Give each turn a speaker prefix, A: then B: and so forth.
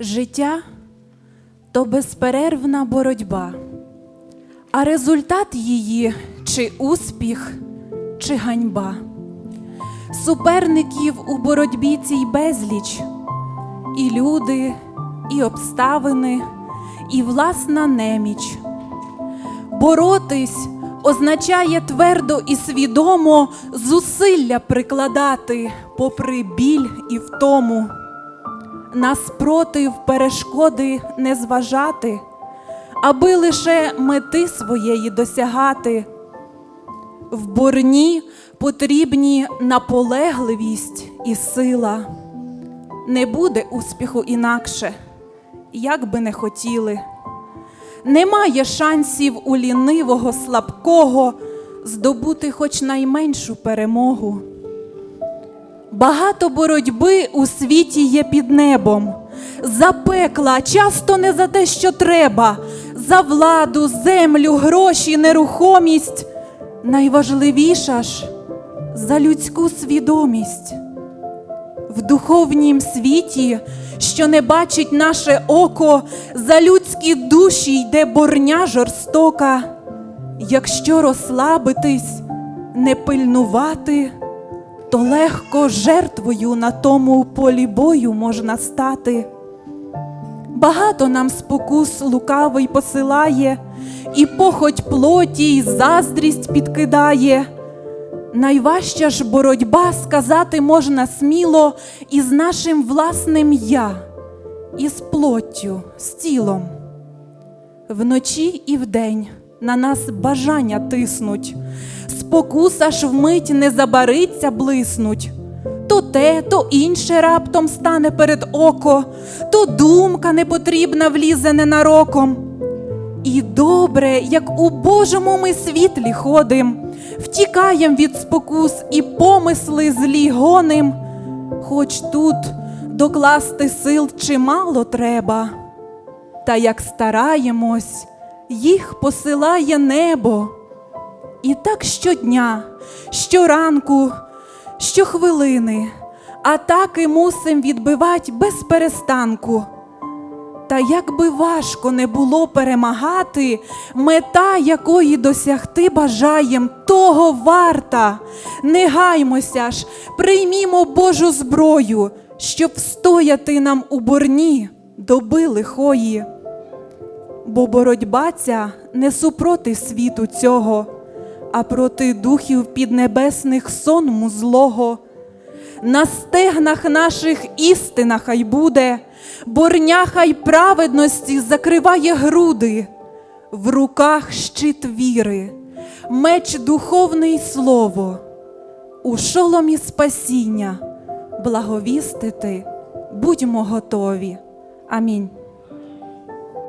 A: Життя то безперервна боротьба, а результат її чи успіх, чи ганьба. Суперників у боротьбі цій безліч, і люди, і обставини, і власна неміч. Боротись означає твердо і свідомо зусилля прикладати, попри біль і втому. На спротив перешкоди не зважати, аби лише мети своєї досягати. В борні потрібні наполегливість і сила. Не буде успіху інакше, як би не хотіли. Немає шансів у лінивого, слабкого здобути хоч найменшу перемогу. Багато боротьби у світі є під небом, за пекла, часто не за те, що треба, за владу, землю, гроші, нерухомість. Найважливіша ж за людську свідомість. В духовнім світі, що не бачить наше око, за людські душі йде борня жорстока. Якщо розслабитись, не пильнувати, то легко жертвою на тому полі бою можна стати. Багато нам спокус лукавий посилає, і похоть плоті, й заздрість підкидає. Найважча ж боротьба сказати можна сміло із нашим власним я, із плоттю, з тілом. Вночі і вдень на нас бажання тиснуть, спокуса ж вмить не забариться блиснуть. То те, то інше раптом стане перед око, то думка непотрібна влізе ненароком. І добре, як у Божому ми світлі ходим, втікаєм від спокус і помисли злі гоним, хоч тут докласти сил чимало треба, та як стараємось, їх посилає небо. І так щодня, щоранку, щохвилини, атаки мусим відбивати без перестанку. Та як би важко не було перемагати, мета якої досягти бажаєм, того варта. Не гаймося ж, приймімо Божу зброю, щоб встояти нам у борні доби лихої. Бо боротьба ця не супроти світу цього, а проти духів піднебесних сонму злого. На стегнах наших істина хай буде, борня хай праведності закриває груди, в руках щит віри, меч духовний слово, у шоломі спасіння, благовістити, будьмо готові. Амінь.